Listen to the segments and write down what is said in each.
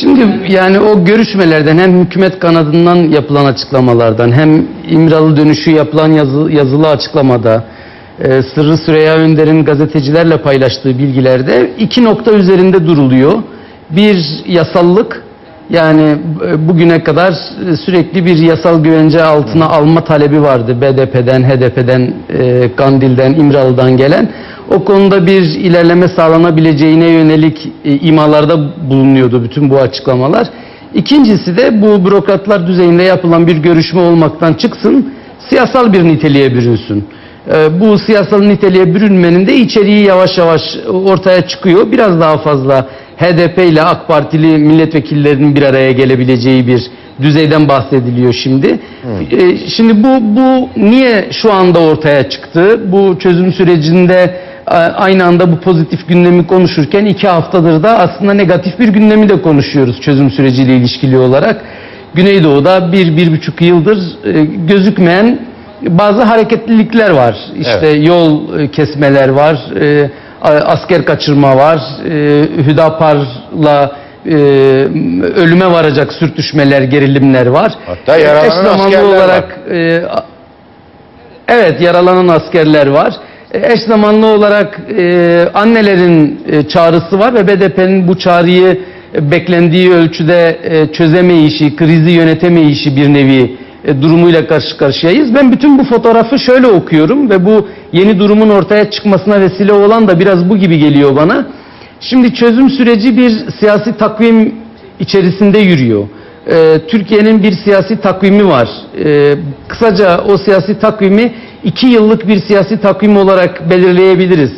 Şimdi yani o görüşmelerden hem hükümet kanadından yapılan açıklamalardan hem İmralı dönüşü yapılan yazı, yazılı açıklamada e, Sırrı Süreyya Önder'in gazetecilerle paylaştığı bilgilerde iki nokta üzerinde duruluyor. Bir yasallık yani e, bugüne kadar e, sürekli bir yasal güvence altına alma talebi vardı. BDP'den, HDP'den, e, Kandil'den, İmralı'dan gelen. O konuda bir ilerleme sağlanabileceğine yönelik e, imalarda bulunuyordu bütün bu açıklamalar. İkincisi de bu bürokratlar düzeyinde yapılan bir görüşme olmaktan çıksın, siyasal bir niteliğe bürünsün. E, bu siyasal niteliğe bürünmenin de içeriği yavaş yavaş ortaya çıkıyor. Biraz daha fazla HDP ile AK Partili milletvekillerinin bir araya gelebileceği bir düzeyden bahsediliyor şimdi. E, şimdi bu bu niye şu anda ortaya çıktı? Bu çözüm sürecinde aynı anda bu pozitif gündemi konuşurken iki haftadır da aslında negatif bir gündemi de konuşuyoruz çözüm süreciyle ilişkili olarak. Güneydoğu'da bir, bir buçuk yıldır e, gözükmeyen bazı hareketlilikler var. İşte yol e, kesmeler var, e, asker kaçırma var, e, Hüdapar'la e, ölüme varacak sürtüşmeler, gerilimler var. Hatta yaralanan askerler var. olarak e, a- Evet yaralanan askerler var. E, Eş zamanlı olarak e, annelerin e, çağrısı var ve BDP'nin bu çağrıyı e, beklendiği ölçüde e, çözemeyişi, krizi yönetemeyişi bir nevi e, durumuyla karşı karşıyayız. Ben bütün bu fotoğrafı şöyle okuyorum ve bu yeni durumun ortaya çıkmasına vesile olan da biraz bu gibi geliyor bana. Şimdi çözüm süreci bir siyasi takvim içerisinde yürüyor. Ee, Türkiye'nin bir siyasi takvimi var. Ee, kısaca o siyasi takvimi iki yıllık bir siyasi takvim olarak belirleyebiliriz.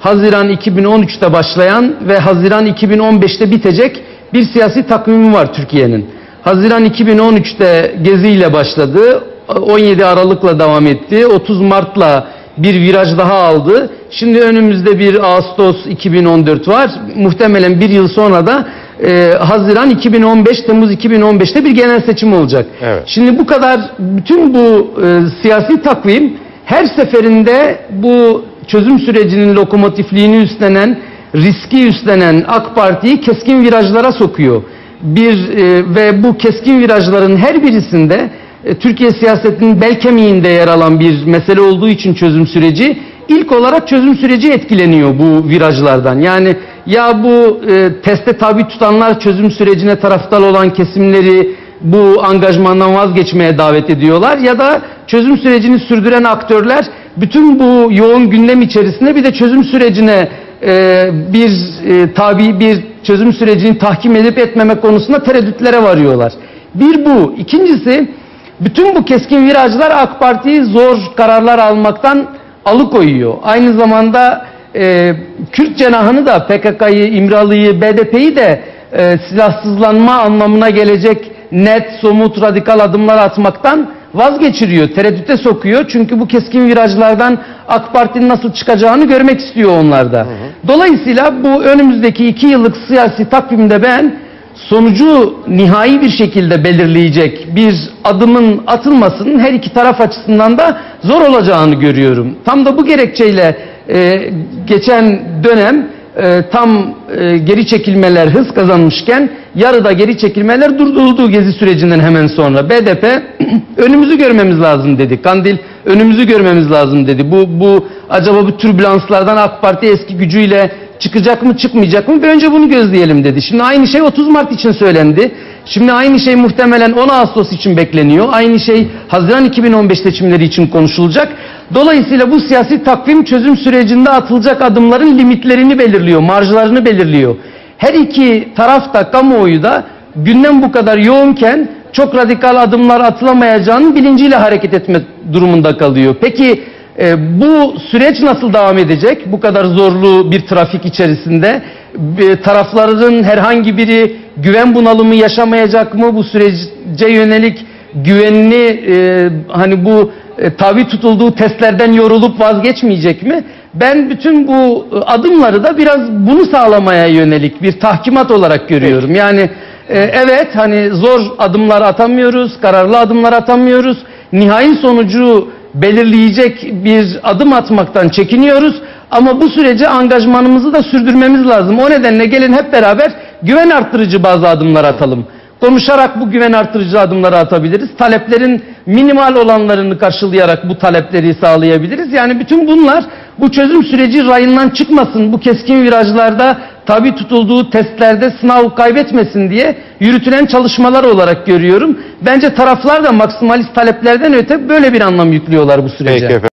Haziran 2013'te başlayan ve Haziran 2015'te bitecek bir siyasi takvimi var Türkiye'nin. Haziran 2013'te geziyle başladı. 17 Aralık'la devam etti. 30 Mart'la bir viraj daha aldı. Şimdi önümüzde bir Ağustos 2014 var. Muhtemelen bir yıl sonra da e, Haziran 2015, Temmuz 2015'te bir genel seçim olacak. Evet. Şimdi bu kadar bütün bu e, siyasi takvim her seferinde bu çözüm sürecinin lokomotifliğini üstlenen, riski üstlenen AK Parti'yi keskin virajlara sokuyor. Bir e, ve bu keskin virajların her birisinde e, Türkiye siyasetinin bel kemiğinde yer alan bir mesele olduğu için çözüm süreci ilk olarak çözüm süreci etkileniyor bu virajlardan. Yani ya bu e, teste tabi tutanlar çözüm sürecine taraftar olan kesimleri bu angajmandan vazgeçmeye davet ediyorlar ya da çözüm sürecini sürdüren aktörler bütün bu yoğun gündem içerisinde bir de çözüm sürecine e, bir e, tabi bir çözüm sürecini tahkim edip etmeme konusunda tereddütlere varıyorlar. Bir bu. İkincisi bütün bu keskin virajlar AK Parti'yi zor kararlar almaktan alıkoyuyor. Aynı zamanda e, Kürt cenahını da PKK'yı, İmralı'yı, BDP'yi de e, silahsızlanma anlamına gelecek net, somut, radikal adımlar atmaktan vazgeçiriyor, tereddüte sokuyor. Çünkü bu keskin virajlardan AK Parti'nin nasıl çıkacağını görmek istiyor onlar da. Dolayısıyla bu önümüzdeki iki yıllık siyasi takvimde ben sonucu nihai bir şekilde belirleyecek bir adımın atılmasının her iki taraf açısından da zor olacağını görüyorum. Tam da bu gerekçeyle e, geçen dönem e, tam e, geri çekilmeler hız kazanmışken yarıda geri çekilmeler durduruldu gezi sürecinden hemen sonra. BDP önümüzü görmemiz lazım dedi. Kandil önümüzü görmemiz lazım dedi. Bu bu acaba bu türbülanslardan AK Parti eski gücüyle çıkacak mı çıkmayacak mı? Bir önce bunu gözleyelim dedi. Şimdi aynı şey 30 Mart için söylendi. Şimdi aynı şey muhtemelen 10 Ağustos için bekleniyor. Aynı şey Haziran 2015 seçimleri için konuşulacak. Dolayısıyla bu siyasi takvim çözüm sürecinde atılacak adımların limitlerini belirliyor, marjlarını belirliyor. Her iki taraf da kamuoyu da gündem bu kadar yoğunken çok radikal adımlar atılamayacağının bilinciyle hareket etme durumunda kalıyor. Peki e, bu süreç nasıl devam edecek? Bu kadar zorlu bir trafik içerisinde e, tarafların herhangi biri güven bunalımı yaşamayacak mı? Bu sürece yönelik güvenli e, hani bu e, tabi tutulduğu testlerden yorulup vazgeçmeyecek mi? Ben bütün bu adımları da biraz bunu sağlamaya yönelik bir tahkimat olarak görüyorum. Yani e, evet hani zor adımlar atamıyoruz, kararlı adımlar atamıyoruz. Nihai sonucu belirleyecek bir adım atmaktan çekiniyoruz. Ama bu sürece angajmanımızı da sürdürmemiz lazım. O nedenle gelin hep beraber güven arttırıcı bazı adımlar atalım. Konuşarak bu güven artırıcı adımları atabiliriz. Taleplerin minimal olanlarını karşılayarak bu talepleri sağlayabiliriz. Yani bütün bunlar bu çözüm süreci rayından çıkmasın. Bu keskin virajlarda tabi tutulduğu testlerde sınav kaybetmesin diye yürütülen çalışmalar olarak görüyorum. Bence taraflar da maksimalist taleplerden öte böyle bir anlam yüklüyorlar bu sürece. Peki efendim.